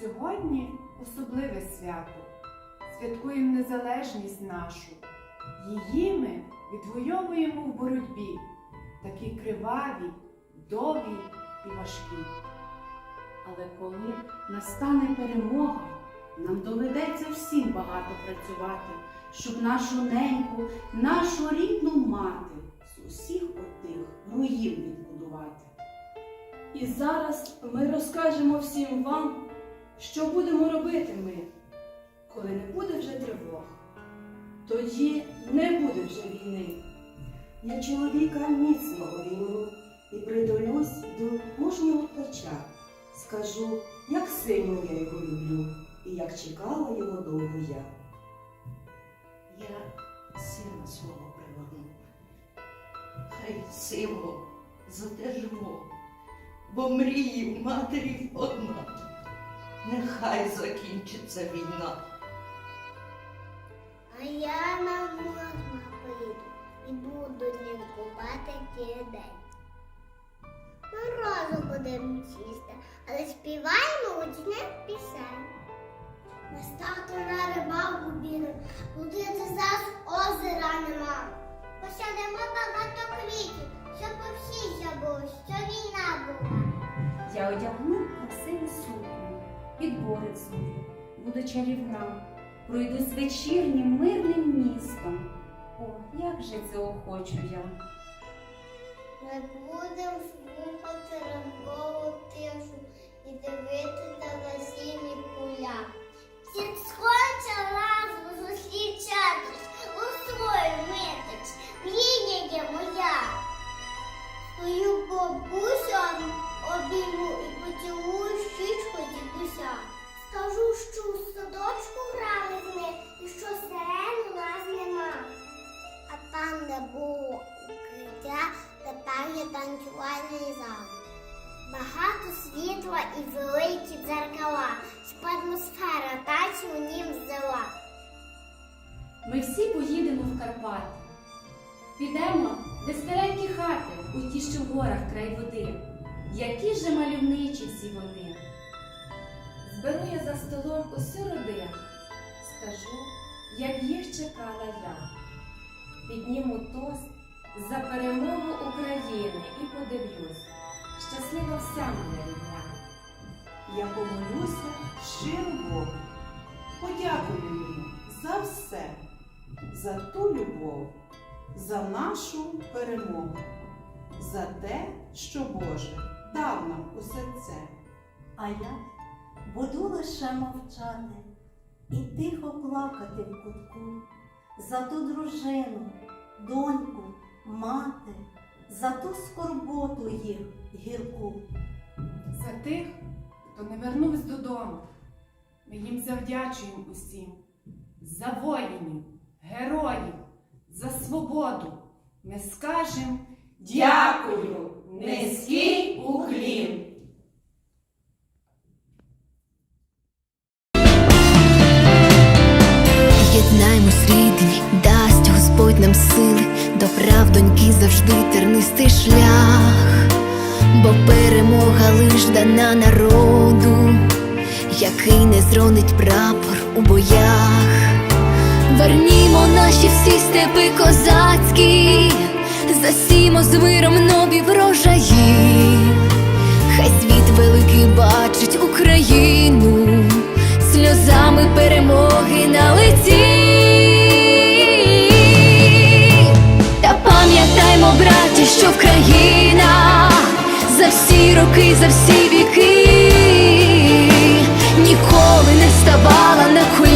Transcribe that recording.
Сьогодні особливе свято. Святкуємо незалежність нашу. Її ми відвоюємо в боротьбі, такі криваві, довгі і важкі. Але коли настане перемога, нам доведеться всім багато працювати, щоб нашу неньку, нашу рідну мати з усіх отих руїн відбудувати. І зараз ми розкажемо всім вам що будемо робити ми, коли не буде вже тривог. Тоді не буде вже війни. Я чоловіка міцно обійму і придолюсь до мужнього плеча. Скажу, як сильно я його люблю, і як чекала його довго я. Я сина свого приверну. Хай сило задержимо, бо мрії матері одна. Нехай закінчиться війна. А я на морма прийду і буду лікувати цілий день. Морозу будемо чисти, але співаємо гучних пісень. На старту на рибалку біну, будити зараз озера нема. Посадимо багато квітів, щоб всі забули, що війна була. Я одягну красиву сукню, підбори свої, буду чарівна, пройдусь вечірнім мирним містом. О, як же цього хочу я. Ми будемо слухати ранкову тишу і дивитися на сіні поля. Всі схоче разом зустрічатись у свою митич, мрія є моя. Свою бабусю обійму і поцілую щічку дідуся. Скажу, що у садочку грали з ним і що сирен у нас нема. А там, де було укриття, тепер є танцювальний зал. Багато світла і великі дзеркала, щоб атмосфера тачі у нім взяла. Ми всі поїдемо в Карпати. Підемо, де старенькі хати, у ті, що в горах край води. Які же мальовничі всі вони. Зберу я за столом усю родину, скажу, як їх чекала я. Підніму тост за перемогу України і подивлюсь, щаслива вся моя рідня. Я помолюся щиро Богу. Подякую йому за все, за ту любов, за нашу перемогу, за те, що Боже дав нам усе це. А я буду лише мовчати і тихо плакати в кутку за ту дружину, доньку, мати, за ту скорботу їх гірку. За тих, хто не вернувся додому. Ми їм завдячуємо усім. За воїнів, героїв, за свободу. Ми скажемо дякую, низький сили, до прав доньки завжди тернистий шлях, бо перемога лиш дана народу, який не зронить прапор у боях. Вернімо наші всі степи козацькі, засімо з миром нові врожаї, хай світ великий бачить Україну сльозами перемоги на браті, що Вкраїна за всі роки, за всі віки ніколи не ставала на коліна,